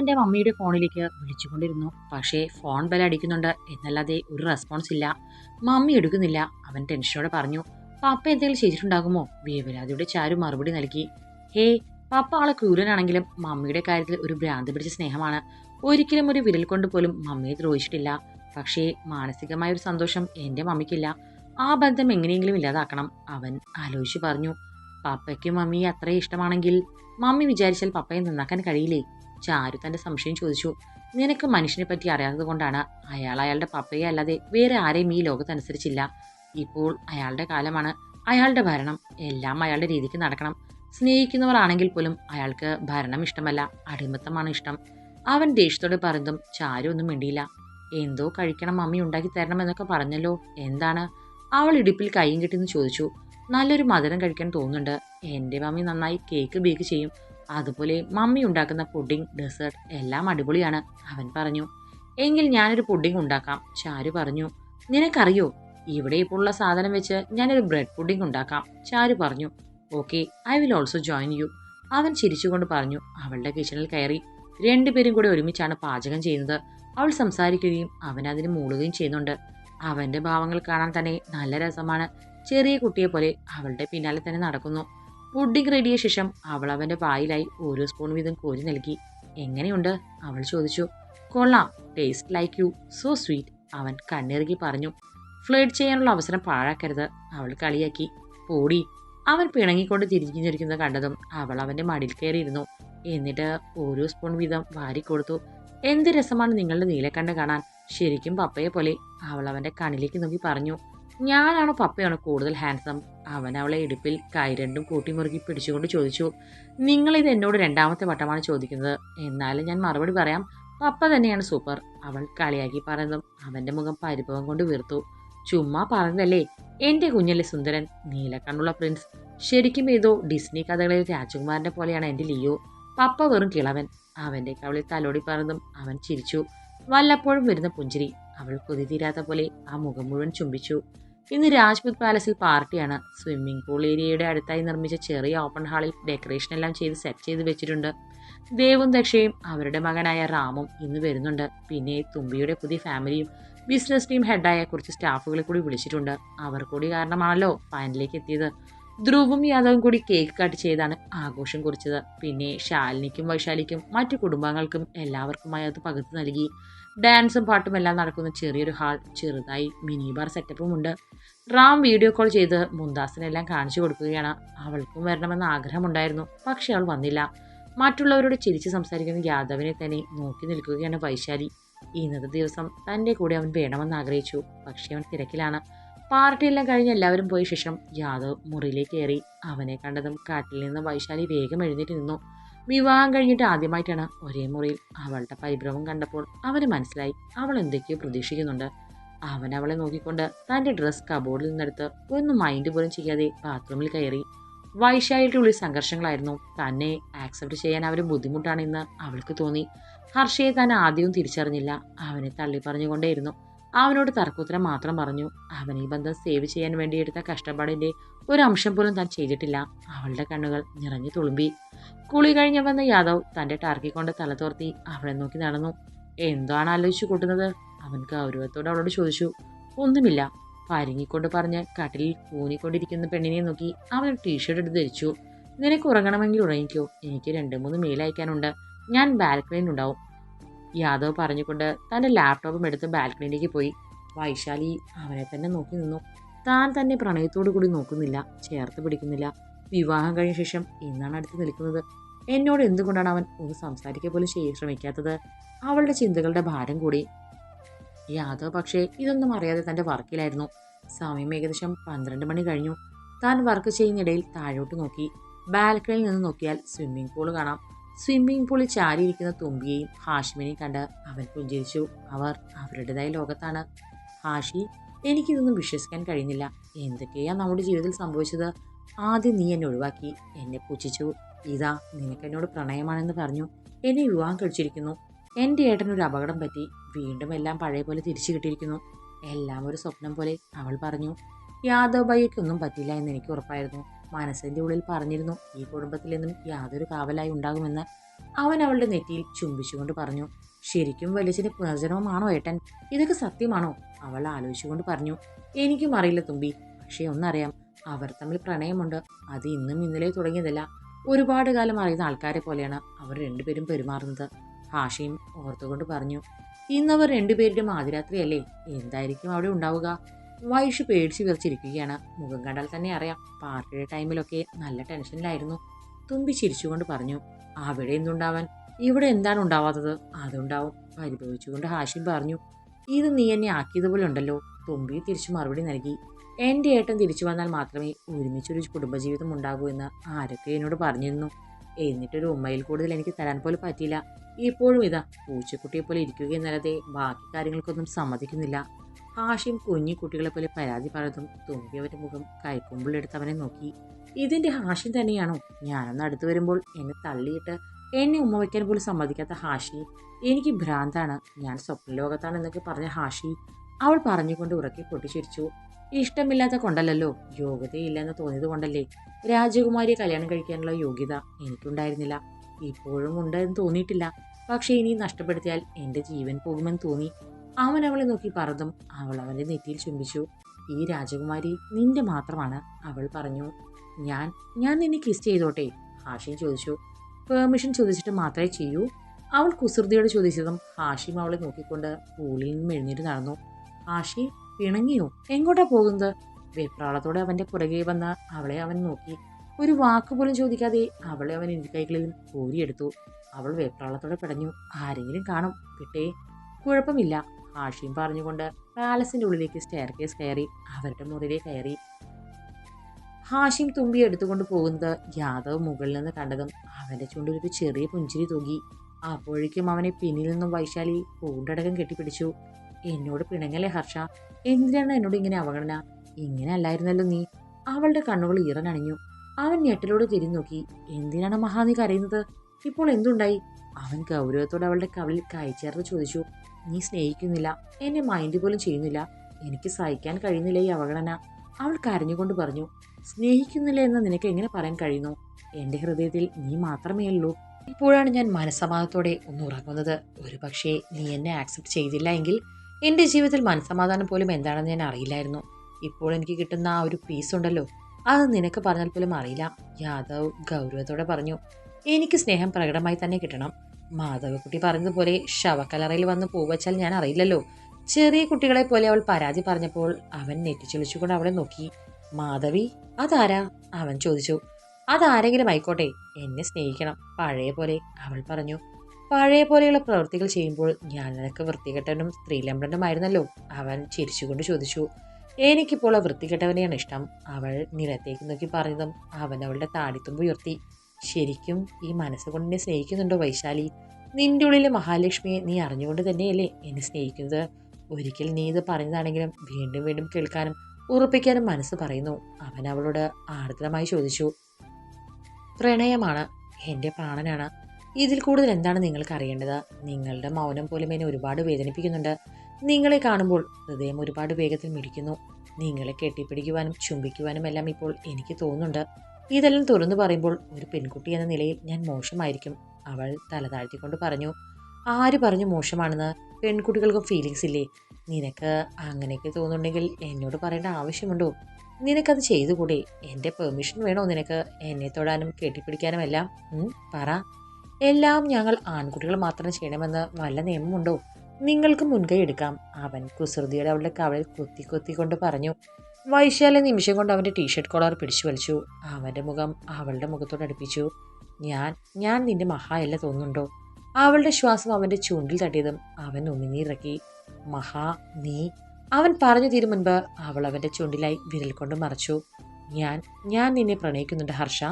തന്റെ മമ്മിയുടെ ഫോണിലേക്ക് വിളിച്ചുകൊണ്ടിരുന്നു. പക്ഷേ ഫോൺ ബെൽ അടിക്കുന്നുണ്ട്. എന്നല്ലാതെ ഒരു റെസ്പോൺസ് ഇല്ല. മമ്മി എടുക്കുന്നില്ല. അവൻ ടെൻഷനോടെ പറഞ്ഞു പപ്പ എന്തെങ്കിലും ചെയ്തിട്ടുണ്ടാകുമോ? വേവലാതിയുടെ ചാരു മറുപടി നൽകി ഹേ പപ്പ ആളെ ക്രൂരനാണെങ്കിലും മമ്മിയുടെ കാര്യത്തിൽ ഒരു ഭ്രാന്ത് പിടിച്ച സ്നേഹമാണ്. ഒരിക്കലും ഒരു വിരൽ കൊണ്ട് പോലും മമ്മിയെ ദ്രോഹിച്ചിട്ടില്ല. പക്ഷേ മാനസികമായ ഒരു സന്തോഷം എന്റെ മമ്മിക്കില്ല. ആ ബന്ധം എങ്ങനെയെങ്കിലും ഇല്ലാതാക്കണം. അവൻ ആലോചിച്ച് പറഞ്ഞു പപ്പയ്ക്കും മമ്മിയെ അത്രയും ഇഷ്ടമാണെങ്കിൽ മമ്മി വിചാരിച്ചാൽ പപ്പയെ നന്നാക്കാൻ കഴിയില്ലേ? ചാരു തന്റെ സംശയം ചോദിച്ചു? നിനക്ക് മനുഷ്യനെ പറ്റി അറിയാത്തത് കൊണ്ടാണ് അയാൾ അയാളുടെ പപ്പയെ അല്ലാതെ വേറെ ആരെയും ഈ ലോകത്തനുസരിച്ചില്ല ഇപ്പോൾ അയാളുടെ കാലമാണ്. അയാളുടെ ഭരണം. എല്ലാം അയാളുടെ രീതിക്ക് നടക്കണം. സ്നേഹിക്കുന്നവരാണെങ്കിൽ പോലും അയാൾക്ക് ഭരണം ഇഷ്ടമല്ല. അടിമത്തമാണ് ഇഷ്ടം. അവൻ ദേഷ്യത്തോടെ പറഞ്ഞതും ചാരു ഒന്നും മിണ്ടിയില്ല. എന്തോ കഴിക്കണം മമ്മി ഉണ്ടാക്കി തരണം എന്നൊക്കെ പറഞ്ഞല്ലോ. എന്താണ്? അവൾ ഇടുപ്പിൽ കൈയും കിട്ടിയെന്ന് ചോദിച്ചു. നല്ലൊരു മധുരം കഴിക്കാൻ തോന്നുന്നുണ്ട്. എന്റെ മമ്മി നന്നായി കേക്ക് ബേക്ക് ചെയ്യും. അതുപോലെ മമ്മി ഉണ്ടാക്കുന്ന പുഡിംഗ് ഡെസേർട്ട് എല്ലാം അടിപൊളിയാണ് അവൻ പറഞ്ഞു. എങ്കിൽ ഞാനൊരു പുഡിംഗ് ഉണ്ടാക്കാം ചാരു പറഞ്ഞു. നിനക്കറിയോ ഇവിടെ ഇപ്പോൾ ഉള്ള സാധനം വെച്ച് ഞാനൊരു ബ്രെഡ് പുഡിംഗ് ഉണ്ടാക്കാം ചാരു പറഞ്ഞു. Okay I will also join you. അവൻ ചിരിച്ചുകൊണ്ട് പറഞ്ഞു. അവളുടെ കിച്ചണിൽ കയറി. രണ്ടുപേരും കൂടെ ഒരുമിച്ചാണ് പാചകം ചെയ്യുന്നത്. അവൾ സംസാരിക്കുകയും അവൻ അതിന് മൂളുകയും ചെയ്യുന്നുണ്ട്. അവന്റെ ഭാവങ്ങൾ കാണാൻ തന്നെ നല്ല രസമാണ്. ചെറിയ കുട്ടിയെ പോലെ അവളുടെ പിന്നാലെ തന്നെ നടക്കുന്നു. പുഡിംഗ് റെഡിയ ശേഷം അവൾ അവന്റെ വായിലായി ഓരോ സ്പൂൺ വീതം കോരി നൽകി. എങ്ങനെയുണ്ട്? അവൾ ചോദിച്ചു. കൊള്ളാം. Taste like you so sweet അവൻ കണ്ണിറുകി പറഞ്ഞു. ഫ്ലേഡ് ചെയ്യാനുള്ള അവസരം പാഴാക്കരുത്. അവൾ കളിയാക്കി. പോടി. അവൻ പിണങ്ങിക്കൊണ്ട് തിരിഞ്ഞിരിക്കുന്നത് കണ്ടതും അവൾ അവന്റെ മടിയിൽ കയറിയിരുന്നു. എന്നിട്ട് ഓരോ സ്പൂൺ വീതം വാരിക്കൊടുത്തു എന്ത് രസമാണ് നിങ്ങളുടെ നീലക്കണ്ണ് കാണാൻ. ശരിക്കും പപ്പയെ പോലെ. അവൾ അവന്റെ കണ്ണിലേക്ക് നോക്കി പറഞ്ഞു. ഞാനാണോ പപ്പയാണോ കൂടുതൽ ഹാൻസം അവൻ അവളെ ഇടുപ്പിൽ കൈ രണ്ടും കൂട്ടിമുറുക്കി പിടിച്ചുകൊണ്ട് ചോദിച്ചു നിങ്ങൾ ഇത് എന്നോട് രണ്ടാമത്തെ വട്ടമാണ് ചോദിക്കുന്നത്. എന്നാലും ഞാൻ മറുപടി പറയാം പപ്പ തന്നെയാണ് സൂപ്പർ. അവൾ കളിയാക്കി പറഞ്ഞതും അവന്റെ മുഖം പരിഭവം കൊണ്ട് വീർത്തു. ചുമ്മാ പറഞ്ഞതല്ലേ എന്റെ കുഞ്ഞല്ലേ സുന്ദരൻ നീലക്കണ്ണുള്ള പ്രിൻസ്. ശരിക്കും ഏതോ ഡിസ്നി കഥകളിൽ രാജകുമാരന്റെ പോലെയാണ് എന്റെ ലിയോ. പപ്പ വെറും കിളവൻ. അവന്റെ കവളിൽ തലോടി പറഞ്ഞതും അവൻ ചിരിച്ചു. വല്ലപ്പോഴും വരുന്ന പുഞ്ചിരി. അവൾ കൊതി തീരാത്ത പോലെ ആ മുഖം മുഴുവൻ ചുംബിച്ചു. ഇന്ന് രാജ്പുത് പാലസിൽ പാർട്ടിയാണ്. സ്വിമ്മിംഗ് പൂൾ ഏരിയയുടെ അടുത്തായി നിർമ്മിച്ച ചെറിയ ഓപ്പൺ ഹാളിൽ ഡെക്കറേഷൻ എല്ലാം ചെയ്ത് സെറ്റ് ചെയ്ത് വെച്ചിട്ടുണ്ട്. ദേവും ദക്ഷയും അവരുടെ മകനായ റാമും ഇന്ന് വരുന്നുണ്ട്. പിന്നെ തുമ്പിയുടെ പുതിയ ഫാമിലിയും ബിസിനസ് ടീം ഹെഡായ കുറച്ച് സ്റ്റാഫുകളെ കൂടി വിളിച്ചിട്ടുണ്ട്. അവർ കൂടി കാരണമാണല്ലോ ഫൈനലിലേക്ക് എത്തിയത്. ധ്രുവും യാദവും കൂടി കേക്ക് കട്ട് ചെയ്താണ് ആഘോഷം കുറിച്ചത്. പിന്നെ ശാലിനിക്കും വൈശാലിക്കും മറ്റു കുടുംബാംഗങ്ങൾക്കും എല്ലാവർക്കുമായി അത് പകർത്തു നൽകി. ഡാൻസും പാട്ടും എല്ലാം നടക്കുന്ന ചെറിയൊരു ഹാൾ ചെറുതായി മിനി ബാർ സെറ്റപ്പും ഉണ്ട്. റാം വീഡിയോ കോൾ ചെയ്ത് മുന്താസിനെല്ലാം കാണിച്ചു കൊടുക്കുകയാണ്. അവൾക്കും വരണമെന്ന് ആഗ്രഹമുണ്ടായിരുന്നു പക്ഷെ അവൾ വന്നില്ല. മറ്റുള്ളവരോട് ചിരിച്ച് സംസാരിക്കുന്ന യാദവിനെ തന്നെ നോക്കി നിൽക്കുകയാണ് വൈശാലി. ഇന്നത്തെ ദിവസം തന്റെ കൂടെ അവൻ വേണമെന്ന് ആഗ്രഹിച്ചു പക്ഷേ അവൻ തിരക്കിലാണ്. പാർട്ടിയെല്ലാം കഴിഞ്ഞ് എല്ലാവരും പോയ ശേഷം യാദവ് മുറിയിലേക്ക് കയറി. അവനെ കണ്ടതും കാട്ടിൽ നിന്ന് വൈശാലി വേഗം എഴുന്നേറ്റ് നിന്നു. വിവാഹം കഴിഞ്ഞിട്ട് ആദ്യമായിട്ടാണ് ഒരേ മുറിയിൽ അവളുടെ പരിഭ്രമം കണ്ടപ്പോൾ അവന് മനസ്സിലായി അവൾ എന്തൊക്കെയോ പ്രതീക്ഷിക്കുന്നുണ്ട്. അവൻ അവളെ നോക്കിക്കൊണ്ട് തന്റെ ഡ്രസ് കബോർഡിൽ നിന്നെടുത്ത് ഒന്നും മൈൻഡ് പോലും ചെയ്യാതെ ബാത്റൂമിൽ കയറി. വൈശാലിയുടെ സംഘർഷങ്ങളായിരുന്നു. തന്നെ ആക്സെപ്റ്റ് ചെയ്യാൻ അവർ ബുദ്ധിമുട്ടാണെന്ന് അവൾക്ക് തോന്നി. ഹർഷയെ താൻ ആദ്യവും തിരിച്ചറിഞ്ഞില്ല. അവനെ തള്ളി പറഞ്ഞുകൊണ്ടേയിരുന്നു അവനോട് തർക്കുത്തരം മാത്രം പറഞ്ഞു അവൻ ഈ ബന്ധം സേവ് ചെയ്യാൻ വേണ്ടി എടുത്ത കഷ്ടപ്പാടിന്റെ ഒരു അംശം പോലും താൻ ചെയ്തിട്ടില്ല. അവളുടെ കണ്ണുകൾ നിറഞ്ഞു തുളുമ്പി. കുളി കഴിഞ്ഞ് വന്ന യാദവ് തന്റെ ടാർക്കി കൊണ്ട് തല തോർത്തി അവളെ നോക്കി നടന്നു. എന്താണ് ആലോചിച്ചു കൂട്ടുന്നത്? അവൻ ഗൗരവത്തോട് അവളോട് ചോദിച്ചു. ഒന്നുമില്ല. പരുങ്ങിക്കൊണ്ട് പറഞ്ഞ് കട്ടിലിൽ കൂനിക്കൊണ്ടിരിക്കുന്ന പെണ്ണിനെ നോക്കി അവൻ ടീഷർട്ട് എടുത്ത് ധരിച്ചു. നിനക്ക് ഉറങ്ങണമെങ്കിൽ ഉറങ്ങിക്കോ. എനിക്ക് രണ്ട് മൂന്ന് മെയിൽ അയക്കാനുണ്ട്. ഞാൻ ബാൽക്കണിയിൽ ഉണ്ടാവും. യാദവ് പറഞ്ഞുകൊണ്ട് തന്റെ ലാപ്ടോപ്പും എടുത്ത് ബാൽക്കണിയിലേക്ക് പോയി. വൈശാലി അവനെ തന്നെ നോക്കി നിന്നു. താൻ തന്നെ പ്രണയത്തോടു കൂടി നോക്കുന്നില്ല ചേർത്ത് പിടിക്കുന്നില്ല. വിവാഹം കഴിഞ്ഞ ശേഷം എന്നാണ് അടുത്ത് നിൽക്കുന്നത്? എന്നോട് എന്തുകൊണ്ടാണ് അവൻ ഒന്ന് സംസാരിക്കുക പോലും ചെയ്യാൻ ശ്രമിക്കാത്തത്? അവളുടെ ചിന്തകളുടെ ഭാരം കൂടി. യാദവ് പക്ഷേ ഇതൊന്നും അറിയാതെ തന്റെ വർക്കിലായിരുന്നു. സമയം ഏകദേശം പന്ത്രണ്ട് മണി കഴിഞ്ഞു. താൻ വർക്ക് ചെയ്യുന്നിടയിൽ താഴോട്ട് നോക്കി. ബാൽക്കണിയിൽ നിന്ന് നോക്കിയാൽ സ്വിമ്മിംഗ് പൂൾ കാണാം. സ്വിമ്മിംഗ് പൂളിൽ ചാരിയിരിക്കുന്ന തുമ്പിയെയും ഹാഷിമിനെയും കണ്ട് അവൻ പുഞ്ചിരിച്ചു. അവർ അവരുടേതായ ലോകത്താണ്. ഹാഷി എനിക്കിതൊന്നും വിശ്വസിക്കാൻ കഴിയുന്നില്ല. എന്തൊക്കെയാ നമ്മുടെ ജീവിതത്തിൽ സംഭവിച്ചത്? ആദ്യം നീ എന്നെ ഒഴിവാക്കി. എന്നെ പുച്ഛിച്ചു. ഇതാ നിനക്ക് എന്നോട് പ്രണയമാണെന്ന് പറഞ്ഞു. എന്നെ വിവാഹം കഴിച്ചിരിക്കുന്നു. എന്റെ ഏട്ടനൊരു അപകടം പറ്റി. വീണ്ടും എല്ലാം പഴയ പോലെ തിരിച്ചു കിട്ടിയിരിക്കുന്നു. എല്ലാം ഒരു സ്വപ്നം പോലെ അവൾ പറഞ്ഞു. യാദവ് ബയ്യക്കൊന്നും പറ്റില്ല എന്ന് എനിക്ക് ഉറപ്പായിരുന്നു. മനസ്സിന്റെ ഉള്ളിൽ പറഞ്ഞിരുന്നു ഈ കുടുംബത്തിൽ നിന്നും യാതൊരു കാവലായി ഉണ്ടാകുമെന്ന്. അവൻ അവളുടെ നെറ്റിയിൽ ചുംബിച്ചുകൊണ്ട് പറഞ്ഞു ശരിക്കും വലിയച്ഛന്റെ പുനർജന്മമാണോ ഏട്ടൻ? ഇതൊക്കെ സത്യമാണോ? അവൾ ആലോചിച്ചുകൊണ്ട് പറഞ്ഞു എനിക്കും അറിയില്ല തുമ്പി പക്ഷേ ഒന്നറിയാം അവർ തമ്മിൽ പ്രണയമുണ്ട് അത് ഇന്നും ഇന്നലെ തുടങ്ങിയതല്ല. ഒരുപാട് കാലം അറിയുന്ന ആൾക്കാരെ പോലെയാണ് അവർ രണ്ടുപേരും പെരുമാറുന്നത്. ഹാഷിയും ഓർത്തുകൊണ്ട് പറഞ്ഞു ഇന്നവർ രണ്ടുപേരുടെ മാതിരാത്രിയല്ലേ എന്തായിരിക്കും അവിടെ ഉണ്ടാവുക? വൈഷ് പേടിച്ച് വിറച്ചിരിക്കുകയാണ്. മുഖം കണ്ടാൽ തന്നെ അറിയാം പാർട്ടിയുടെ ടൈമിലൊക്കെ നല്ല ടെൻഷനിലായിരുന്നു. തുമ്പി ചിരിച്ചുകൊണ്ട് പറഞ്ഞു അവിടെ എന്തുണ്ടാവാൻ? ഇവിടെ എന്താണ് ഉണ്ടാവാത്തത്? അതുണ്ടാവും പരിഭവിച്ചുകൊണ്ട് ഹാഷിം പറഞ്ഞു. ഇത് നീ എന്നെ ആക്കിയതുപോലെ ഉണ്ടല്ലോ തുമ്പി തിരിച്ചു മറുപടി നൽകി. എന്റെ ഏട്ടൻ തിരിച്ചു വന്നാൽ മാത്രമേ ഒരുമിച്ചൊരു കുടുംബജീവിതം ഉണ്ടാകൂ എന്ന് ആരൊക്കെ എന്നോട് പറഞ്ഞിരുന്നു. എന്നിട്ടൊരു ഉമ്മയിൽ കൂടുതൽ എനിക്ക് തരാൻ പോലും പറ്റിയില്ല. ഇപ്പോഴും ഇതാ പൂച്ചക്കുട്ടിയെ പോലെ ഇരിക്കുകയെന്നല്ലാതെ ബാക്കി കാര്യങ്ങൾക്കൊന്നും സമ്മതിക്കുന്നില്ല. ഹാഷിം കുഞ്ഞു കുട്ടികളെ പോലെ പരാതി പറഞ്ഞതും തുമ്പി അവന്റെ മുഖം കൈക്കുമ്പിളെടുത്ത് അവനെ നോക്കി. ഇതിന്റെ ഹാഷിം തന്നെയാണോ? ഞാനൊന്ന് അടുത്ത് വരുമ്പോൾ എന്നെ തള്ളിയിട്ട് എന്നെ ഉമ്മ വയ്ക്കാൻ പോലും സമ്മതിക്കാത്ത ഹാഷി. എനിക്ക് ഭ്രാന്താണ്. ഞാൻ സ്വപ്നലോകത്താണ് എന്നൊക്കെ പറഞ്ഞ ഹാഷി അവൾ പറഞ്ഞുകൊണ്ട് ഉറക്കി പൊട്ടിച്ചിരിച്ചു. ഇഷ്ടമില്ലാത്ത കൊണ്ടല്ലല്ലോ. യോഗ്യതയില്ലെന്ന് തോന്നിയത് കൊണ്ടല്ലേ. രാജകുമാരിയെ കല്യാണം കഴിക്കാനുള്ള യോഗ്യത എനിക്കുണ്ടായിരുന്നില്ല. ഇപ്പോഴും ഉണ്ട് എന്ന് തോന്നിയിട്ടില്ല. പക്ഷേ ഇനി നഷ്ടപ്പെടുത്തിയാൽ എന്റെ ജീവൻ പോകുമെന്ന് തോന്നി. അവൻ അവളെ നോക്കി പറതും അവൾ അവന്റെ നെറ്റിയിൽ ചുംബിച്ചു. ഈ രാജകുമാരി നിന്റെ മാത്രമാണ് അവൾ പറഞ്ഞു. ഞാൻ ഞാൻ നിന്നെ കിസ് ചെയ്തോട്ടെ ഹാഷിം ചോദിച്ചു. പെർമിഷൻ ചോദിച്ചിട്ട് മാത്രമേ ചെയ്യൂ അവൾ കുസൃതിയോട് ചോദിച്ചതും ഹാഷിം അവളെ നോക്കിക്കൊണ്ട് പൂളിൽ നിന്നും എഴുന്നേറ്റ് നടന്നു. ഹാഷി പിണങ്ങിയോ? എങ്ങോട്ടാ പോകുന്നത്? വെപ്രാളത്തോടെ അവന്റെ പുറകെ വന്ന അവളെ അവൻ നോക്കി. ഒരു വാക്ക് പോലും ചോദിക്കാതെ അവളെ അവൻ കൈകളിൽ കോരിയെടുത്തു അവൾ വെപ്രാളത്തോടെ പിടഞ്ഞു. ആരെങ്കിലും കാണും കിട്ടേ. കുഴപ്പമില്ല ഹാഷിം പറഞ്ഞുകൊണ്ട് പാലസിന്റെ ഉള്ളിലേക്ക് സ്റ്റെയർ കേസ് കയറി അവരുടെ മുറിയിലേക്ക് കയറി. ഹാഷിം തുമ്പി എടുത്തുകൊണ്ട് പോകുന്നത് യാദവ് മുകളിൽ നിന്ന് കണ്ടതും അവന്റെ ചുണ്ടിൽ ഒരു ചെറിയ പുഞ്ചിരി തൂകി. അപ്പോഴേക്കും അവനെ പിന്നിൽ നിന്നും വൈശാലി പൂണ്ടടകം കെട്ടിപ്പിടിച്ചു. എന്നോട് പിണങ്ങല്ലേ ഹർഷ? എന്തിനാണ് എന്നോട് ഇങ്ങനെ അവഗണന? ഇങ്ങനെ അല്ലായിരുന്നല്ലോ നീ. അവളുടെ കണ്ണുകൾ ഈറനണിഞ്ഞു അവൻ ഞെട്ടലോട് തിരിഞ്ഞു നോക്കി. എന്തിനാണ് മഹാ നീ കരയുന്നത്? ഇപ്പോൾ എന്തുണ്ടായി? അവൻ ഗൗരവത്തോടെ അവളുടെ കവിളിൽ ചേർത്ത് ചോദിച്ചു. നീ സ്നേഹിക്കുന്നില്ല എന്നെ മൈൻഡ് പോലും ചെയ്യുന്നില്ല. എനിക്ക് സഹിക്കാൻ കഴിയുന്നില്ല ഈ അവഗണന. അവൾ കരഞ്ഞുകൊണ്ട് പറഞ്ഞു സ്നേഹിക്കുന്നില്ല എന്ന് നിനക്ക് എങ്ങനെ പറയാൻ കഴിയുന്നു? എന്റെ ഹൃദയത്തിൽ നീ മാത്രമേ ഉള്ളൂ. ഇപ്പോഴാണ് ഞാൻ മനസ്സമാധാനത്തോടെ ഒന്ന് ഉറങ്ങുന്നത്. ഒരു പക്ഷേ നീ എന്നെ ആക്സെപ്റ്റ് ചെയ്തില്ല എങ്കിൽ എന്റെ ജീവിതത്തിൽ മനസ്സമാധാനം പോലും എന്താണെന്ന് ഞാൻ അറിയില്ലായിരുന്നു. ഇപ്പോൾ എനിക്ക് കിട്ടുന്ന ആ ഒരു പീസ് ഉണ്ടല്ലോ. അത് നിനക്ക് പറഞ്ഞാൽ പോലും അറിയില്ല. യാദവ് ഗൗരവത്തോടെ പറഞ്ഞു എനിക്ക് സ്നേഹം പ്രകടമായി തന്നെ കിട്ടണം. മാധവക്കുട്ടി പറഞ്ഞതുപോലെ ശവക്കലറയിൽ വന്ന് പൂവച്ചാൽ ഞാൻ അറിയില്ലല്ലോ. ചെറിയ കുട്ടികളെ പോലെ അവൾ പരാതി പറഞ്ഞപ്പോൾ അവൻ നെറ്റിച്ചൊളിച്ചുകൊണ്ട് അവളെ നോക്കി. മാധവി അതാരാ? അവൻ ചോദിച്ചു. അതാരെങ്കിലും ആയിക്കോട്ടെ എന്നെ സ്നേഹിക്കണം പഴയ പോലെ അവൾ പറഞ്ഞു. പഴയ പോലെയുള്ള പ്രവൃത്തികൾ ചെയ്യുമ്പോൾ ഞാൻ നിനക്ക് വൃത്തികെട്ടവനും സ്ത്രീലംബനുമായിരുന്നല്ലോ അവൻ ചിരിച്ചുകൊണ്ട് ചോദിച്ചു. എനിക്കിപ്പോൾ ആ വൃത്തികെട്ടവനെയാണ് ഇഷ്ടം അവൾ നിലത്തേക്ക് നോക്കി പറഞ്ഞതും അവൻ അവളുടെ താടിത്തുമ്പ് ഉയർത്തി. ശരിക്കും ഈ മനസ്സുകൊണ്ട് എന്നെ സ്നേഹിക്കുന്നുണ്ടോ വൈശാലി? നിന്റെ ഉള്ളിൽ മഹാലക്ഷ്മിയെ നീ അറിഞ്ഞുകൊണ്ട് തന്നെയല്ലേ എന്നെ സ്നേഹിക്കുന്നത്? ഒരിക്കൽ നീ ഇത് പറഞ്ഞതാണെങ്കിലും വീണ്ടും വീണ്ടും കേൾക്കാനും ഉറപ്പിക്കാനും മനസ്സ് പറയുന്നു. അവൻ അവളോട് ആർദ്രമായി ചോദിച്ചു. പ്രണയമാണ് എന്റെ പ്രാണനാണ്. ഇതിൽ കൂടുതൽ എന്താണ് നിങ്ങൾക്ക് അറിയേണ്ടത്? നിങ്ങളുടെ മൗനം പോലും എന്നെ ഒരുപാട് വേദനിപ്പിക്കുന്നുണ്ട്. നിങ്ങളെ കാണുമ്പോൾ ഹൃദയം ഒരുപാട് വേഗത്തിൽ മിടിക്കുന്നു. നിങ്ങളെ കെട്ടിപ്പിടിക്കുവാനും ചുംബിക്കുവാനും എല്ലാം ഇപ്പോൾ എനിക്ക് തോന്നുന്നുണ്ട്. ഇതെല്ലാം തുറന്നു പറയുമ്പോൾ ഒരു പെൺകുട്ടി എന്ന നിലയിൽ ഞാൻ മോശമായിരിക്കും. അവൾ തല താഴ്ത്തിക്കൊണ്ട് പറഞ്ഞു ആര് പറഞ്ഞു മോശമാണെന്ന്? പെൺകുട്ടികൾക്കും ഫീലിങ്സ് ഇല്ലേ? നിനക്ക് അങ്ങനെയൊക്കെ തോന്നുന്നുണ്ടെങ്കിൽ എന്നോട് പറയേണ്ട ആവശ്യമുണ്ടോ? നിനക്കത് ചെയ്തുകൂടെ? എന്റെ പെർമിഷൻ വേണോ നിനക്ക്? എന്നെ തൊടാനും കെട്ടിപ്പിടിക്കാനും എല്ലാം? പറ. എല്ലാം ഞങ്ങൾ ആൺകുട്ടികൾ മാത്രം ചെയ്യണമെന്ന് വല്ല നിയമമുണ്ടോ? നിങ്ങൾക്ക് മുൻകൈ എടുക്കാം. അവൻ കുസൃതിയുടെ അവളുടെ കവളിൽ കൊത്തി കൊത്തി കൊണ്ട് പറഞ്ഞു വൈശാല നിമിഷം കൊണ്ട് അവന്റെ ടീഷർട്ട് കോളർ പിടിച്ചു വലിച്ചു. അവന്റെ മുഖം അവളുടെ മുഖത്തോട് അടുപ്പിച്ചു. ഞാൻ ഞാൻ നിന്റെ മഹായല്ല തോന്നുന്നുണ്ടോ? അവളുടെ ശ്വാസം അവന്റെ ചുണ്ടിൽ തട്ടിയതും അവൻ ഉമിനീറക്കി മഹാ നീ? അവൻ പറഞ്ഞു തീരും മുൻപ് അവൾ അവന്റെ ചുണ്ടിലായി വിരൽ കൊണ്ട് മറച്ചു. ഞാൻ ഞാൻ നിന്നെ പ്രണയിക്കുന്നുണ്ട് ഹർഷ.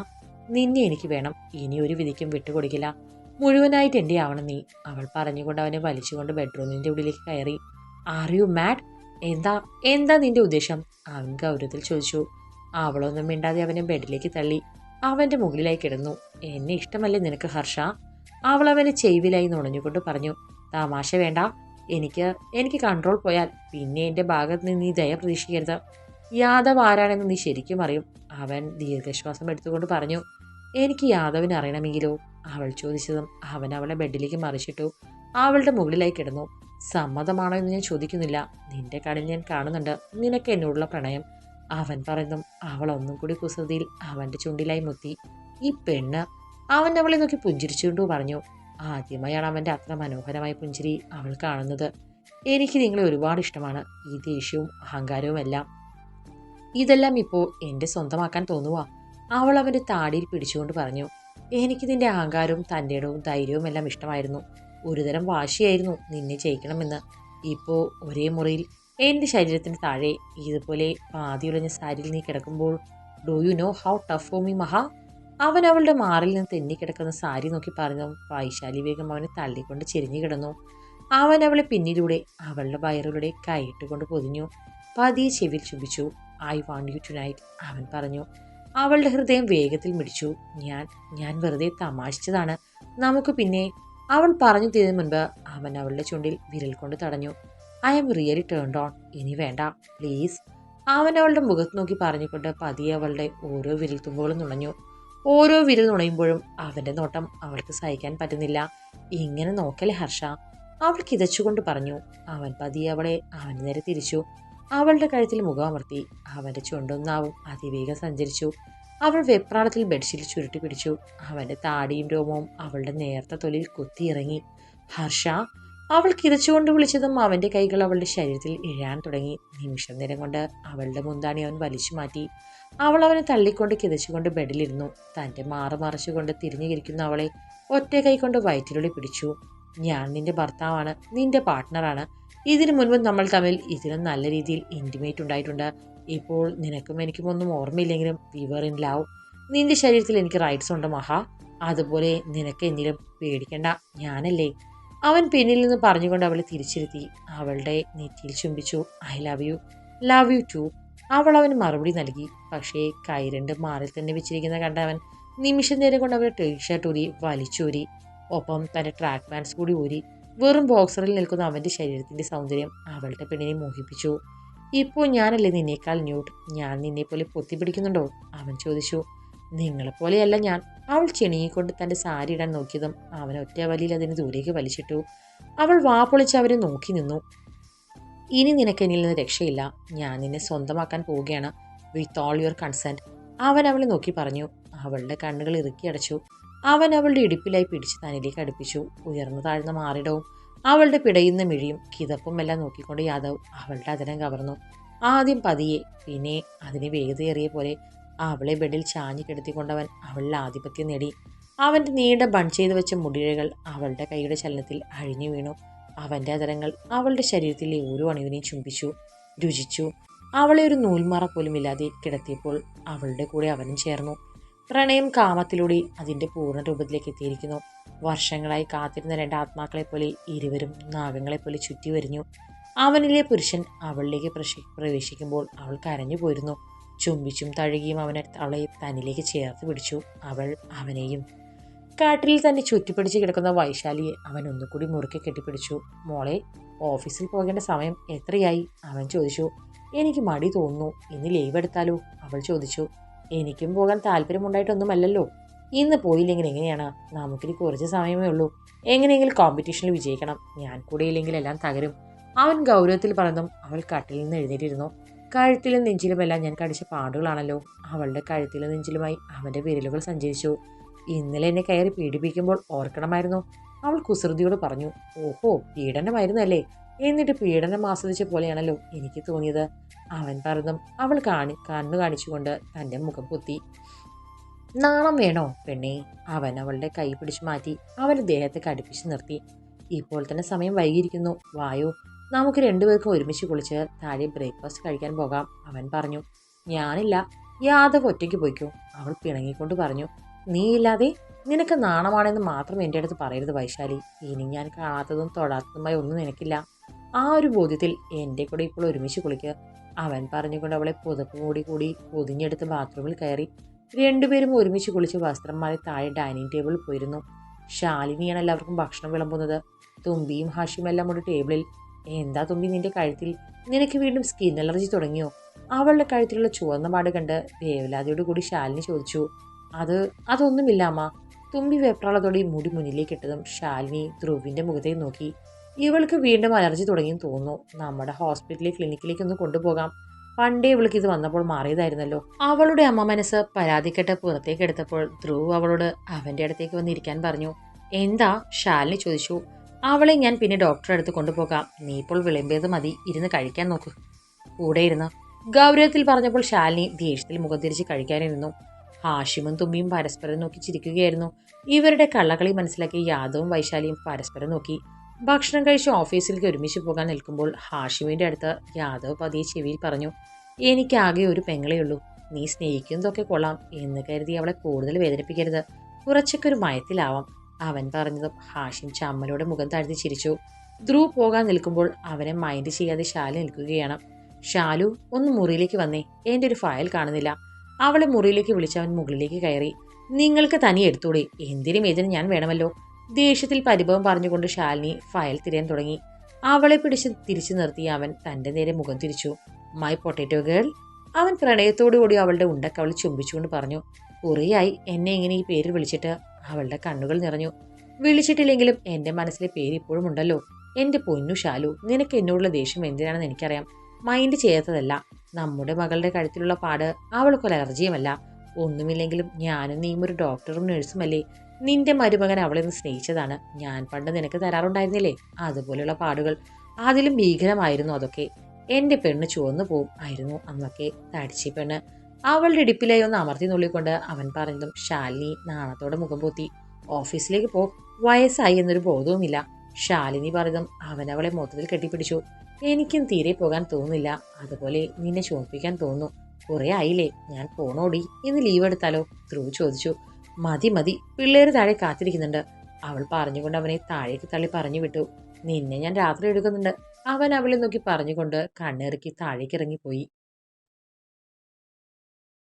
നിന്നെ എനിക്ക് വേണം. ഇനി ഒരു വിധിക്കും വിട്ടുകൊടുക്കില്ല. മുഴുവനായിട്ട് എന്റെ ആവണം നീ. അവൾ പറഞ്ഞുകൊണ്ട് അവനെ വലിച്ചുകൊണ്ട് ബെഡ്റൂമിന്റെ ഉള്ളിലേക്ക് കയറി. ആർ യു മാഡ് എന്താ എന്താ നിന്റെ ഉദ്ദേശം? അവൻ ഗൗരവത്തിൽ ചോദിച്ചു. അവളൊന്നും മിണ്ടാതെ അവനെ ബെഡിലേക്ക് തള്ളി. അവന്റെ മുകളിലായി കിടന്നു. എന്നെ ഇഷ്ടമല്ലേ നിനക്ക് ഹർഷ? അവൾ അവനെ ചെവിലായി നുണഞ്ഞുകൊണ്ട് പറഞ്ഞു. തമാശ വേണ്ട. എനിക്ക് എനിക്ക് കൺട്രോൾ പോയാൽ പിന്നെ എന്റെ ഭാഗത്ത് നിന്ന് നീ ദയ പ്രതീക്ഷിക്കരുത്. യാദവ് ആരാണെന്ന് നീ ശരിക്കും അറിയും. അവൻ ദീർഘശ്വാസം എടുത്തുകൊണ്ട് പറഞ്ഞു. എനിക്ക് യാദവിനെ അറിയണമെങ്കിലോ? അവൾ ചോദിച്ചതും അവൻ അവളെ ബെഡിലേക്ക് മറിച്ചിട്ടു. അവളുടെ മുകളിലായി കിടന്നു. സമ്മതമാണോ എന്ന് ഞാൻ ചോദിക്കുന്നില്ല. നിന്റെ കണ്ണിൽ ഞാൻ കാണുന്നുണ്ട്. നിനക്ക് എന്നോടുള്ള പ്രണയം. അവൻ പറയുന്നു അവൾ ഒന്നും കൂടി കുസൃതിയിൽ അവന്റെ ചുണ്ടിലായി മുത്തി. ഈ പെണ്ണ് അവൻ അവളെ നോക്കി പുഞ്ചിരിച്ചുകൊണ്ട് പറഞ്ഞു. ആദ്യമായാണ് അവന്റെ അത്ര മനോഹരമായ പുഞ്ചിരി അവൾ കാണുന്നത്. എനിക്ക് നിങ്ങളെ ഒരുപാട് ഇഷ്ടമാണ്. ഈ ദേഷ്യവും അഹങ്കാരവും എല്ലാം. ഇതെല്ലാം ഇപ്പോൾ എന്റെ സ്വന്തമാക്കാൻ തോന്നുക അവൾ അവന്റെ താടിയിൽ പിടിച്ചുകൊണ്ട് പറഞ്ഞു എനിക്ക് നിന്റെ അഹങ്കാരവും തന്റെ ഇടവും ധൈര്യവും എല്ലാം ഇഷ്ടമായിരുന്നു. ഒരുതരം വാശിയായിരുന്നു നിന്നെ ജയിക്കണമെന്ന്. ഇപ്പോൾ ഒരേ മുറിയിൽ എന്റെ ശരീരത്തിന് താഴെ ഇതുപോലെ പാതിയുളഞ്ഞ സാരിയിൽ നീ കിടക്കുമ്പോൾ do you know how tough for me Maha? അവൻ അവളുടെ മാറിൽ നിന്ന് തെന്നിക്കിടക്കുന്ന സാരി നോക്കി പറഞ്ഞു വൈശാലി വേഗം അവനെ തള്ളിക്കൊണ്ട് ചെരിഞ്ഞു കിടന്നു. അവൻ അവളെ പിന്നിലൂടെ അവളുടെ വയറിലൂടെ കൈയിട്ടുകൊണ്ട് പൊതിഞ്ഞു. പതിയെ ചെവിയിൽ ചുംബിച്ചു. I want you tonight അവൻ പറഞ്ഞു. അവളുടെ ഹൃദയം വേഗത്തിൽ മിടിച്ചു. ഞാൻ ഞാൻ വെറുതെ തമാശിച്ചതാണ്. നമുക്ക് പിന്നെ അവൾ പറഞ്ഞു തീരുന്ന മുൻപ് അവൻ അവളുടെ ചുണ്ടിൽ വിരൽ കൊണ്ട് തടഞ്ഞു. I'm really turn on ഇനി വേണ്ട. പ്ലീസ് അവൻ അവളുടെ മുഖത്ത് നോക്കി പറഞ്ഞുകൊണ്ട് പതിയെ അവളുടെ ഓരോ വിരൽ തുമ്പുകളും നുണഞ്ഞു. ഓരോ വിരൽ നുണയുമ്പോഴും അവന്റെ നോട്ടം അവൾക്ക് സഹിക്കാൻ പറ്റുന്നില്ല. ഇങ്ങനെ നോക്കലേ ഹർഷ? അവൾ കിതച്ചുകൊണ്ട് പറഞ്ഞു. അവൻ പതിയെ അവളെ അവന്റെ നേരെ തിരിച്ചു. അവളുടെ കഴുത്തിൽ മുഖമർത്തി അവന്റെ ചുണ്ടും അതിവേഗം സഞ്ചരിച്ചു. അവൾ വെപ്രാളത്തിൽ ബെഡ്ഷീറ്റ് ചുരുട്ടി പിടിച്ചു. അവന്റെ താടിയും രോമവും അവളുടെ നേർത്ത തൊലിയിൽ കുത്തിയിറങ്ങി ഹർഷ അവൾ കിതച്ചുകൊണ്ട് വിളിച്ചതും അവന്റെ കൈകൾ അവളുടെ ശരീരത്തിൽ ഇഴാൻ തുടങ്ങി. നിമിഷം നേരം കൊണ്ട് അവളുടെ മുന്താണി അവൻ വലിച്ചു മാറ്റി. അവൾ അവനെ തള്ളിക്കൊണ്ട് കിതച്ചുകൊണ്ട് ബെഡിലിരുന്നു തന്റെ മാറ് മറച്ചുകൊണ്ട് തിരിഞ്ഞിരിക്കുന്ന അവളെ ഒറ്റ കൈ കൊണ്ട് വയറ്റിലുള്ളിൽ പിടിച്ചു. ഞാൻ നിന്റെ ഭർത്താവാണ്. നിന്റെ പാർട്ട്ണറാണ് ഇതിനു മുൻപ് നമ്മൾ തമ്മിൽ ഇതിനും നല്ല രീതിയിൽ ഇന്റിമേറ്റ് ഉണ്ടായിട്ടുണ്ട്. ഇപ്പോൾ നിനക്കും എനിക്കും ഒന്നും ഓർമ്മയില്ലെങ്കിലും വിവർ ഇൻ ലവ് നിന്റെ ശരീരത്തിൽ എനിക്ക് റൈറ്റ്സ് ഉണ്ട് മഹാ. അതുപോലെ നിനക്ക് എന്നിലും പേടിക്കണ്ട. ഞാനല്ലേ. അവൻ പിന്നിൽ നിന്ന് പറഞ്ഞുകൊണ്ട് അവളെ തിരിച്ചിരുത്തി അവളുടെ നെറ്റിയിൽ ചുംബിച്ചു. I love you love you too അവൾ അവന് മറുപടി നൽകി. പക്ഷേ കൈരണ്ട് മാറിൽ തന്നെ വെച്ചിരിക്കുന്ന കണ്ട അവൻ നിമിഷ നേരം കൊണ്ട് അവരുടെ ടീഷർട്ട് ഊരി വലിച്ചൂരി ഒപ്പം തന്റെ ട്രാക്ക് പാൻസ് കൂടി ഊരി. വെറും ബോക്സറിൽ നിൽക്കുന്ന അവന്റെ ശരീരത്തിന്റെ സൗന്ദര്യം അവളുടെ പെണ്ണിനെ മോഹിപ്പിച്ചു. ഇപ്പോൾ ഞാനല്ലേ നിന്നേക്കാൾ ന്യൂട്ട്. ഞാൻ നിന്നെപ്പോലെ പൊത്തിപ്പിടിക്കുന്നുണ്ടോ അവൻ ചോദിച്ചു. നിങ്ങളെപ്പോലെയല്ല ഞാൻ. അവൾ ചെണിയിക്കൊണ്ട് തന്റെ സാരി ഇടാൻ നോക്കിയതും അവൻ ഒറ്റ വലിയിൽ അതിന് ദൂരേക്ക് വലിച്ചിട്ടു. അവൾ വാ പൊളിച്ച് അവരെ നോക്കി നിന്നു. ഇനി നിനക്ക് എന്നിൽ നിന്ന് രക്ഷയില്ല. ഞാൻ നിന്നെ സ്വന്തമാക്കാൻ പോവുകയാണ്. വിത്ത് ഓൾ യുവർ കൺസെന്റ് അവൻ അവളെ നോക്കി പറഞ്ഞു. അവളുടെ കണ്ണുകൾ ഇറുക്കി അടച്ചു. അവൻ അവളുടെ ഇടുപ്പിലായി പിടിച്ച് തന്നിലേക്ക് അടുപ്പിച്ചു. ഉയർന്നു താഴ്ന്ന മാറിടവും അവളുടെ പിടയുന്ന മിഴിയും കിതപ്പുമെല്ലാം നോക്കിക്കൊണ്ട് യാദവ് അവളുടെ അതിരം കവർന്നു. ആദ്യം പതിയെ പിന്നെ അതിന് വേഗതയേറിയ പോലെ അവളെ ബെഡിൽ ചാഞ്ഞു കിടത്തിക്കൊണ്ടവൻ അവളുടെ ആധിപത്യം നേടി. അവന്റെ നീണ്ട ബൺ ചെയ്തു വെച്ച മുടിഴകൾ അവളുടെ കൈയുടെ ചലനത്തിൽ അഴിഞ്ഞു വീണു. അവന്റെ അതരങ്ങൾ അവളുടെ ശരീരത്തിലെ ഓരോ അണിവിനെയും ചുംബിച്ചു രുചിച്ചു. അവളെ ഒരു നൂൽമറ പോലും ഇല്ലാതെ കിടത്തിയപ്പോൾ അവളുടെ കൂടെ അവനും ചേർന്നു. പ്രണയം കാമത്തിലൂടെ അതിന്റെ പൂർണ രൂപത്തിലേക്ക് എത്തിയിരിക്കുന്നു. വർഷങ്ങളായി കാത്തിരുന്ന രണ്ട് ആത്മാക്കളെ പോലെ ഇരുവരും നാഗങ്ങളെ പോലെ ചുറ്റി വരിഞ്ഞു. അവനിലെ പുരുഷൻ അവളിലേക്ക് പ്രവേശിക്കുമ്പോൾ അവൾ കരഞ്ഞു പോയിരുന്നു. ചുംബിച്ചും തഴുകിയും അവനെ അവളെ തന്നിലേക്ക് ചേർത്ത് പിടിച്ചു. അവൾ അവനെയും കാട്ടിൽ തന്നെ ചുറ്റിപ്പിടിച്ച് കിടക്കുന്ന വൈശാലിയെ അവൻ ഒന്നുകൂടി മുറുക്കി കെട്ടിപ്പിടിച്ചു. മോളെ ഓഫീസിൽ പോകേണ്ട സമയം എത്രയായി? അവൻ ചോദിച്ചു. എനിക്ക് മടി തോന്നുന്നു. ഇന്ന് ലീവ് എടുത്താലോ? അവൾ ചോദിച്ചു. എനിക്കും പോകാൻ താല്പര്യമുണ്ടായിട്ടൊന്നുമല്ലല്ലോ. ഇന്ന് പോയില്ലെങ്കിൽ എങ്ങനെയാണ്? നമുക്കിനി കുറച്ച് സമയമേ ഉള്ളൂ. എങ്ങനെയെങ്കിലും കോമ്പറ്റീഷനിൽ വിജയിക്കണം. ഞാൻ കൂടെ ഇല്ലെങ്കിൽ എല്ലാം തകരും. അവൻ ഗൗരവത്തിൽ പറഞ്ഞതും അവൾ കട്ടിൽ നിന്ന് എഴുന്നേറ്റിരുന്നു. കഴുത്തിലും നെഞ്ചിലുമെല്ലാം ഞാൻ കടിച്ച പാടുകളാണല്ലോ. അവളുടെ കഴുത്തിലും നെഞ്ചിലുമായി അവന്റെ വിരലുകൾ സഞ്ചരിച്ചു. ഇന്നലെ എന്നെ കയറി പീഡിപ്പിക്കുമ്പോൾ ഓർക്കണമായിരുന്നു. അവൾ കുസൃതിയോട് പറഞ്ഞു ഓഹോ പീഡനമായിരുന്നല്ലേ? എന്നിട്ട് പീഡനം ആസ്വദിച്ച പോലെയാണല്ലോ എനിക്ക് തോന്നിയത്. അവൻ പറഞ്ഞതും അവൾ കാണി കണ്ണു കാണിച്ചുകൊണ്ട് തന്റെ മുഖം കുത്തി നാണം വേണോ പെണ്ണെ? അവൻ അവളുടെ കൈ പിടിച്ചു മാറ്റി അവന്റെ ദേഹത്തെ കടുപ്പിച്ച് നിർത്തി. ഇപ്പോൾ തന്നെ സമയം വൈകിയിരിക്കുന്നു. വായോ നമുക്ക് രണ്ടുപേർക്കും ഒരുമിച്ച് കുളിച്ച് താഴെ ബ്രേക്ക്ഫാസ്റ്റ് കഴിക്കാൻ പോകാം അവൻ പറഞ്ഞു. ഞാനില്ല യാദവ് ഒറ്റയ്ക്ക് പോയിക്കോ. അവൾ പിണങ്ങിക്കൊണ്ട് പറഞ്ഞു. നീ ഇല്ലാതെ? നിനക്ക് നാണമാണെന്ന് മാത്രം എന്റെ അടുത്ത് പറയരുത് വൈശാലി. ഇനി ഞാൻ കാണാത്തതും തൊടാത്തതുമായി ഒന്നും നിനക്കില്ല. ആ ഒരു ബോധ്യത്തിൽ എന്റെ കൂടെ ഇപ്പോൾ ഒരുമിച്ച് കുളിക്കുക അവൻ പറഞ്ഞുകൊണ്ട് അവളെ പുതപ്പ് മൂടി കൂടി പൊതിഞ്ഞെടുത്ത് ബാത്റൂമിൽ കയറി. രണ്ടുപേരും ഒരുമിച്ച് കുളിച്ച് വസ്ത്രം മാറി താഴെ ഡൈനിങ് ടേബിളിൽ പോയിരുന്നു. ശാലിനിയാണ് എല്ലാവർക്കും ഭക്ഷണം വിളമ്പുന്നത്. തുമ്പിയും ഹാഷിയും എല്ലാം ഒരു ടേബിളിൽ. എന്താ തുമ്പി നിന്റെ കഴുത്തിൽ? നിനക്ക് വീണ്ടും സ്കിൻ അലർജി തുടങ്ങിയോ? അവളുടെ കഴുത്തിലുള്ള ചുവന്ന പാട് കണ്ട് ദേവലാതിയോട് കൂടി ശാലിനി ചോദിച്ചു. അത് അതൊന്നുമില്ല അമ്മ. തുമ്പി വെപ്രാളത്തോടെ മുടി മുന്നിലേക്ക് ഇട്ടതും ശാലിനി ധ്രുവിന്റെ മുഖത്തേക്ക് നോക്കി. ഇവൾക്ക് വീണ്ടും അലർജി തുടങ്ങിയെന്ന് തോന്നുന്നു. നമ്മുടെ ഹോസ്പിറ്റലിൽ ക്ലിനിക്കിലേക്ക് ഒന്ന് കൊണ്ടുപോകാം. പണ്ടേ ഇവൾക്ക് ഇത് വന്നപ്പോൾ മാറിയതായിരുന്നല്ലോ. അവളുടെ അമ്മ മനസ്സ് പരാതിക്കെട്ട് പുറത്തേക്ക് എടുത്തപ്പോൾ ധ്രുവ് അവളോട് അവന്റെ അടുത്തേക്ക് വന്നിരിക്കാൻ പറഞ്ഞു. എന്താ? ശാലിനി ചോദിച്ചു. അവളെ ഞാൻ പിന്നെ ഡോക്ടറെ അടുത്ത് കൊണ്ടുപോകാം. നീ ഇപ്പോൾ വിളമ്പിയത് മതി. ഇരുന്ന് കഴിക്കാൻ നോക്ക്. കൂടെ ഇരുന്ന്. ഗൗരവത്തിൽ പറഞ്ഞപ്പോൾ ശാലിനി ദേഷ്യത്തിൽ മുഖം തിരിച്ച് കഴിക്കാനിരുന്നു ഹാഷിമും തുമ്പിയും പരസ്പരം നോക്കി ചിരിക്കുകയായിരുന്നു. ഇവരുടെ കള്ളക്കളി മനസ്സിലാക്കി യാദവും വൈശാലിയും പരസ്പരം നോക്കി. ഭക്ഷണം കഴിച്ച് ഓഫീസിലേക്ക് ഒരുമിച്ച് പോകാൻ നിൽക്കുമ്പോൾ ഹാഷിമിന്റെ അടുത്ത് യാദവ് പതിയെ ചെവിയിൽ പറഞ്ഞു എനിക്കാകെ ഒരു പെങ്ങളേ ഉള്ളൂ. നീ സ്നേഹിക്കുന്നതൊക്കെ കൊള്ളാം എന്ന് കരുതി അവളെ കൂടുതൽ വേദനിപ്പിക്കരുത്. കുറച്ചൊക്കെ ഒരു മയത്തിലാവാം. അവൻ പറഞ്ഞതും ഹാഷിം ചമ്മലോടെ മുഖം താഴ്ത്തി ചിരിച്ചു. ധ്രുവ് പോകാൻ നിൽക്കുമ്പോൾ അവനെ മൈൻഡ് ചെയ്യാതെ ശാലു നിൽക്കുകയാണ്. ഷാലു ഒന്ന് മുറിയിലേക്ക് വന്നേ. എന്റെ ഒരു ഫയൽ കാണുന്നില്ല. അവളെ മുറിയിലേക്ക് വിളിച്ചവൻ മുകളിലേക്ക് കയറി. നിങ്ങൾക്ക് തനി എടുത്തൂടെ. എന്തിനും ഏതിനും ഞാൻ വേണമല്ലോ. ദേഷ്യത്തിൽ പരിഭവം പറഞ്ഞുകൊണ്ട് ശാലിനി ഫയൽ തിരയാൻ തുടങ്ങി. അവളെ പിടിച്ച് തിരിച്ചു നിർത്തി അവൻ തന്റെ നേരെ മുഖം തിരിച്ചു. മൈ പൊട്ടേറ്റോ ഗേൾ അവൻ പ്രണയത്തോടുകൂടി അവളുടെ ഉണ്ടക്കവൾ ചുംബിച്ചുകൊണ്ട് പറഞ്ഞു കുറേയായി എന്നെ ഇങ്ങനെ ഈ പേര് വിളിച്ചിട്ട് അവളുടെ കണ്ണുകൾ നിറഞ്ഞു. വിളിച്ചിട്ടില്ലെങ്കിലും എന്റെ മനസ്സിലെ പേര് ഇപ്പോഴും ഉണ്ടല്ലോ. എന്റെ പൊന്നു ഷാലു നിനക്ക് എന്നോടുള്ള ദേഷ്യം എന്തിനാണെന്ന് എനിക്കറിയാം. മൈൻഡ് ചെയ്യാത്തതല്ല. നമ്മുടെ മകളുടെ കഴുത്തിലുള്ള പാട് അവൾക്കൊരു അലർജിയുമല്ല. ഒന്നുമില്ലെങ്കിലും ഞാനും നീയും ഒരു ഡോക്ടറും നഴ്സുമല്ലേ നിന്റെ മരുമകൻ അവളെ ഒന്ന് സ്നേഹിച്ചതാണ്. ഞാൻ പണ്ട് നിനക്ക് തരാറുണ്ടായിരുന്നില്ലേ? അതുപോലെയുള്ള പാടുകൾ. അതിലും ഭീകരമായിരുന്നു അതൊക്കെ. എന്റെ പെണ്ണ് ചുവന്നു പോവും ആയിരുന്നു അന്നൊക്കെ തടിച്ചി പെണ്ണ്. അവളുടെ ഇടുപ്പിലായി ഒന്ന് അമർത്തി നുള്ളിക്കൊണ്ട് അവൻ പറഞ്ഞതും ശാലിനി നാണത്തോടെ മുഖം പൊത്തി. ഓഫീസിലേക്ക് പോ. വയസ്സായി എന്നൊരു ബോധവുമില്ല. ശാലിനി പറഞ്ഞതും അവൻ അവളെ മൊത്തത്തിൽ കെട്ടിപ്പിടിച്ചു. എനിക്കും തീരെ പോകാൻ തോന്നുന്നില്ല. അതുപോലെ നിന്നെ ചുമപ്പിക്കാൻ തോന്നുന്നു. കുറെ ആയില്ലേ? ഞാൻ പോണോടി. ഇന്ന് ലീവ് എടുത്താലോ? ധ്രുവ് ചോദിച്ചു. മതി മതി. പിള്ളേർ താഴെ കാത്തിരിക്കുന്നുണ്ട്. അവൾ പറഞ്ഞുകൊണ്ട് അവനെ താഴേക്ക് തള്ളി പറഞ്ഞു വിട്ടു. നിന്നെ ഞാൻ രാത്രി എടുക്കുന്നുണ്ട്. അവൻ അവളെ നോക്കി പറഞ്ഞുകൊണ്ട് കണ്ണിറക്കി താഴേക്ക് ഇറങ്ങിപ്പോയി.